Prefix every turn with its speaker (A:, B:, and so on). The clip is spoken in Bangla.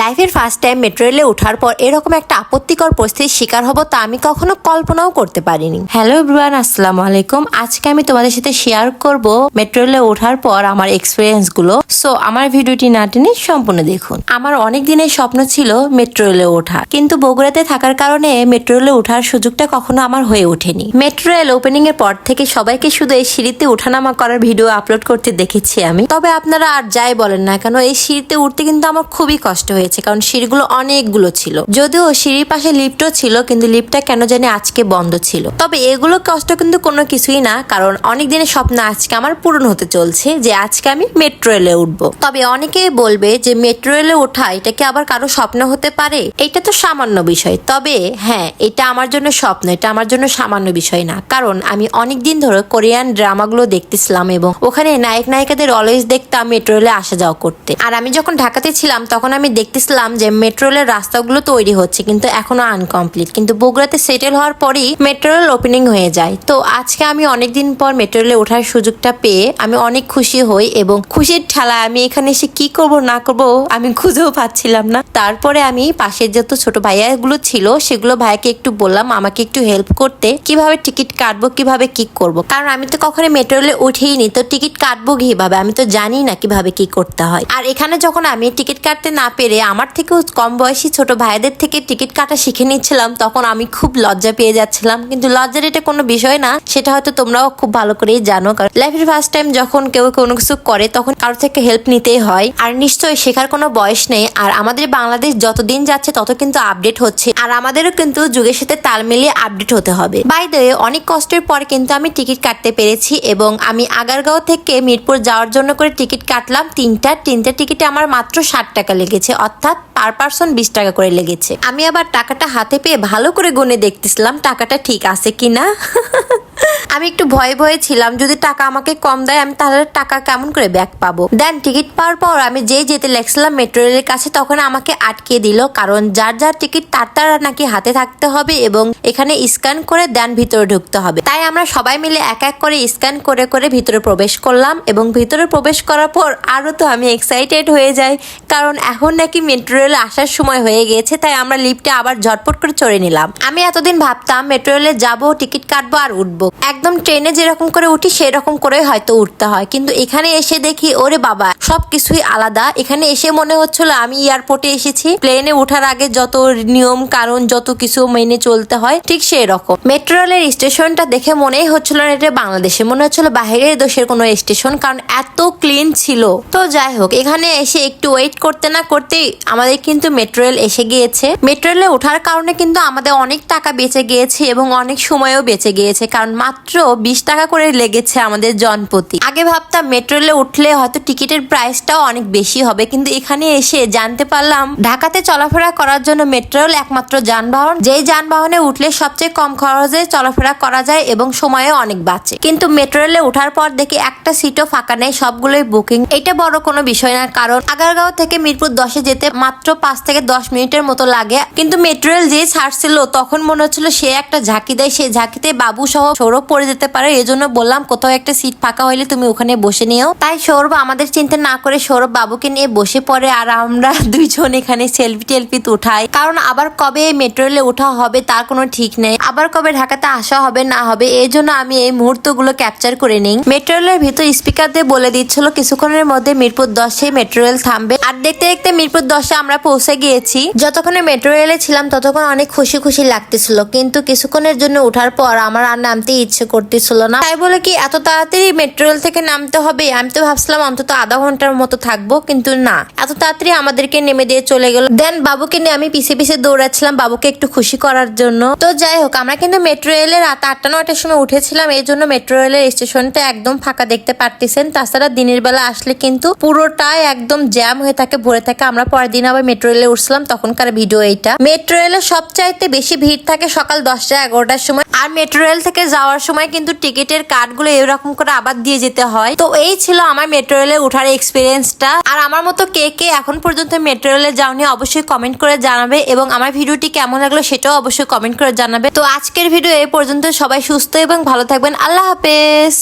A: লাইফের ফার্স্ট টাইম মেট্রো রেলে ওঠার পর এরকম একটা আপত্তিকর পরিস্থিতির শিকার হব তা আমি কখনো কল্পনাও করতে পারিনি। হ্যালো এভরিওয়ান আসসালামু আলাইকুম। আজকে আমি তোমাদের সাথে শেয়ার করব মেট্রো রেলে ওঠার পর আমার এক্সপিরিয়েন্সগুলো। সো আমার ভিডিওটি না টেনে সম্পূর্ণ দেখুন। আমার অনেক দিনের স্বপ্ন ছিল মেট্রো রেলে ওঠা কিন্তু বগুড়াতে থাকার কারণে মেট্রো রেলে ওঠার সুযোগটা কখনো আমার হয়ে ওঠেনি। মেট্রো রেল ওপেনিং এর পর থেকে সবাইকে শুধু এই সিঁড়িতে ওঠানামা করার ভিডিও আপলোড করতে দেখেছি আমি। তবে আপনারা আর যাই বলেন না কেন, এই সিঁড়িতে উঠতে কিন্তু আমার খুবই কষ্ট হয়েছে, কারণ সিঁড়িগুলো অনেকগুলো ছিল। যদিও সিঁড়ির পাশে লিফটও ছিল, কিন্তু লিফটটা কেন জানি আজকে বন্ধ ছিল। তবে এগুলো কষ্ট কিন্তু কোনো কিছুই না, কারণ অনেক দিনের স্বপ্ন আজকে আমার পূরণ হতে চলছে, যে আজকে আমি মেট্রো রেলে উঠবো। তবে অনেকেই বলবে যে মেট্রো রেলে ওঠা, এটা কি আবার কারও স্বপ্ন হতে পারে? এটা তো সামান্য বিষয়। তবে হ্যাঁ এটা আমার জন্য স্বপ্ন, এটা আমার জন্য সামান্য বিষয় না। কারণ আমি অনেক দিন ধরে কোরিয়ান ড্রামাগুলো দেখতেছিলাম এবং ওখানে নায়ক নায়িকাদের অলওয়েজ দেখতাম মেট্রো রেলে আসা যাওয়া করতে। আর আমি যখন ঢাকাতে ছিলাম, তখন আমি দেখতেছিলাম যে মেট্রো রেলের রাস্তাগুলো তৈরি হচ্ছে, কিন্তু এখনও আনকমপ্লিট। কিন্তু বগুড়াতে সেটেল হওয়ার পরেই মেট্রো রেল ওপেনিং হয়ে যায়। তো আজকে আমি অনেকদিন পর মেট্রো রেলে ওঠার সুযোগটা পেয়ে আমি অনেক খুশি হই এবং খুশির ঠেলায় আমি এখানে এসে কি করব, না করব আমি খুঁজেও পাচ্ছিলাম না। তারপরে আমি পাশের যত ছোট ভাইয়াগুলো ছিল, সেগুলো ভাইয়াকে একটু বললাম, আমাকে একটু হেল্প করতে, কীভাবে টিকিট কাটবো, কীভাবে কি করব। কারণ আমি তো কখনো মেট্রো রেলে উঠেই নি তো টিকিট কাটবো কীভাবে? আমি তো জানি না কীভাবে কি করতে হয়। আর এখানে যখন আমি টিকিট কাটতে না পেরে আমার থেকেও কম বয়সী ছোট ভাইদের থেকে টিকিট কাটা শিখে নিচ্ছিলাম, তখন আমি খুব লজ্জা পেয়ে যাচ্ছিলাম। কিন্তু লজ্জার এটা কোনো বিষয় না, সেটা হয়তো তোমরাও খুব ভালো করেই জানো। কারণ লাইফের ফার্স্ট টাইম যখন কেউ কোনো কিছু করে, তখন কারোর থেকে হেল্প নিতেই হয়। আর নিশ্চয়ই শেখার কোনো বয়স নেই। আর আমাদের বাংলাদেশ যতদিন যাচ্ছে, তত কিন্তু আপডেট হচ্ছে। আর আমাদেরও কিন্তু যুগের সাথে তাল মিলিয়ে আপডেট হতে হবে। বাই দ্য অনেক কষ্টের পর কিন্তু আমি টিকিট কাটতে পেরেছি এবং আমি আগারগাঁও থেকে মিরপুর যাওয়ার জন্য করে টিকিট কাটলাম। তিনটা তিনটা টিকিটে আমার মাত্র ষাট টাকা লেগেছে। অর্থাৎ পার পার্সন বিশ টাকা করে লেগেছে। আমি আবার টাকাটা হাতে পেয়ে ভালো করে গুনে দেখতেছিলাম, টাকাটা ঠিক আছে কিনা। আমি একটু ভয়ে ভয়ে ছিলাম, যদি টাকা আমাকে কম দেয়, আমি তাহলে টাকা কেমন করে ব্যাক পাবো? দেন টিকিট পাওয়ার পর আমি যেই যেতে লেগছিলাম মেট্রো রেলের কাছে, তখন আমাকে আটকে দিল, কারণ যার যার টিকিট তার তার নাকি হাতে থাকতে হবে এবং এখানে স্ক্যান করে দেন ভিতরে ঢুকতে হবে। তাই আমরা সবাই মিলে এক এক করে স্ক্যান করে করে ভিতরে প্রবেশ করলাম এবং ভিতরে প্রবেশ করার পর আরও তো আমি এক্সাইটেড হয়ে যাই, কারণ এখন নাকি মেট্রো রেল আসার সময় হয়ে গিয়েছে, তাই আমরা লিফটে আবার ঝটপট করে চড়ে নিলাম। আমি এতদিন ভাবতাম মেট্রো রেলে যাব, টিকিট কাটবো আর উঠবো। একদম ট্রেনে যেরকম করে উঠি, সেরকম করে হয়তো উঠতে হয়। কিন্তু এখানে এসে দেখি, ওরে বাবা, সবকিছুই আলাদা। এখানে এসে মনে হচ্ছিল আমি এয়ারপোর্টে এসেছি। প্লেনে ওঠার আগে যত নিয়ম, কারণ, যত কিছু মেনে চলতে হয়, ঠিক সেই রকম মেট্রো রেলের স্টেশনটা দেখে মনেই হচ্ছিল না এটা বাংলাদেশে। মনে হচ্ছিল বাইরের দেশের কোনো স্টেশন, কারণ এত ক্লিন ছিল। তো যাই হোক, এখানে এসে একটু ওয়েট করতে না করতেই আমাদের কিন্তু মেট্রো রেল এসে গিয়েছে। মেট্রো রেলে ওঠার কারণে কিন্তু আমাদের অনেক টাকা বেঁচে গিয়েছে এবং অনেক সময়ও বেঁচে গিয়েছে, কারণ মাত্র বিশ টাকা করে লেগেছে আমাদের জনপ্রতি। আগে ভাবতাম মেট্রো রেলে উঠলে হয়তো টিকিটের প্রাইসটাও অনেক বেশি হবে, কিন্তু এখানে এসে জানতে পারলাম, ঢাকাতে চলাফেরা করার জন্য মেট্রো রেল একমাত্র যানবাহন, যেই যানবাহনে উঠলে সবচেয়ে কম খরচে চলাফেরা করা যায় এবং সময়ও অনেক বাঁচে। কিন্তু মেট্রো রেলে ওঠার পর দেখি একটা সিটও ফাঁকা নেই, সবগুলোই বুকিং এটা বড় কোনো বিষয় না, কারণ আগারগাঁও থেকে মিরপুর দশে যেতে মাত্র পাঁচ থেকে দশ মিনিটের মতো লাগে। কিন্তু মেট্রো যে ছাড়ছিল, তখন মনে হচ্ছিল সে একটা ঝাঁকি দেয়। সেই ঝাঁকিতে বাবু সহ সৌরভ পড়ে যেতে পারে। এই জন্য বললাম, কোথাও একটা সিট ফাঁকা হইলে তুমি ওখানে বসে নিও। তাই সৌরভ আমাদের চিন্তা না করে সৌরভ বাবুকে নিয়ে বসে পড়ে আর আমরা দুইজন এখানে সেলফি টেলফি উঠাই। কারণ আবার কবে মেট্রো রেলে ওঠা হবে তার কোনো ঠিক নেই। আবার কবে ঢাকাতে আসা হবে না হবে এই জন্য আমি এই মুহূর্তগুলো ক্যাপচার করে নিই। মেট্রো রেলের ভিতর স্পিকার দিয়ে বলে দিচ্ছিল, কিছুক্ষণের মধ্যে মিরপুর দশে মেট্রো থামবে। আর দেখতে দেখতে মিরপুর দশে আমরা পৌঁছে গিয়েছি। যতক্ষণে মেট্রো রেলে ছিলাম, ততক্ষণ অনেক খুশি খুশি লাগতেছিল। কিন্তু কিছুক্ষণের জন্য ওঠার পর আমার আর নামতে ইচ্ছে করতেছিল না। তাই বলে কি, এত তাড়াতাড়ি মেট্রো রেল থেকে নামতে হবে? আমি তো ভাবছিলাম অন্তত আধা ঘণ্টার মতো থাকব, কিন্তু না। এত তাড়াতাড়ি আমাদেরকে নেমে দিয়ে চলে গেল। দেন বাবুকে নিয়ে আমি পিছে পিছে দৌড়াচ্ছিলাম বাবুকে একটু খুশি করার জন্য। তো যাই হোক, আমরা কিন্তু মেট্রো রেলে রাত আটটা নয়টার সময় উঠেছিলাম। এই জন্য মেট্রো রেলের স্টেশনটা একদম ফাঁকা দেখতে পারতেছেন। তাছাড়া দিনের বেলা আসলে কিন্তু পুরোটাই একদম জ্যাম হয়ে থাকে, ভরে থাকে। আমরা পরের দিন আবার মেট্রো রেলে উঠছিলাম, তখনকার ভিডিও এইটা। মেট্রো রেলে সবচাইতে বেশি ভিড় থাকে সকাল দশটা এগারোটার সময়। আর মেট্রো রেল থেকে যাওয়ার সময় কিন্তু টিকিটের কার্ডগুলো এরকম করে আবার দিয়ে যেতে হয়। তো এই ছিল আমার মেট্রো রেলে উঠার এক্সপিরিয়েন্সটা আর আমার মতো কে কে এখন পর্যন্ত মেট্রো রেলে যাওনি অবশ্যই কমেন্ট করে জানাবে এবং আমার ভিডিওটি কেমন লাগল সেটাও অবশ্যই কমেন্ট করে জানাবে। তো আজকের ভিডিও এই পর্যন্ত সবাই সুস্থ এবং ভালো থাকবেন। আল্লাহ হাফেজ।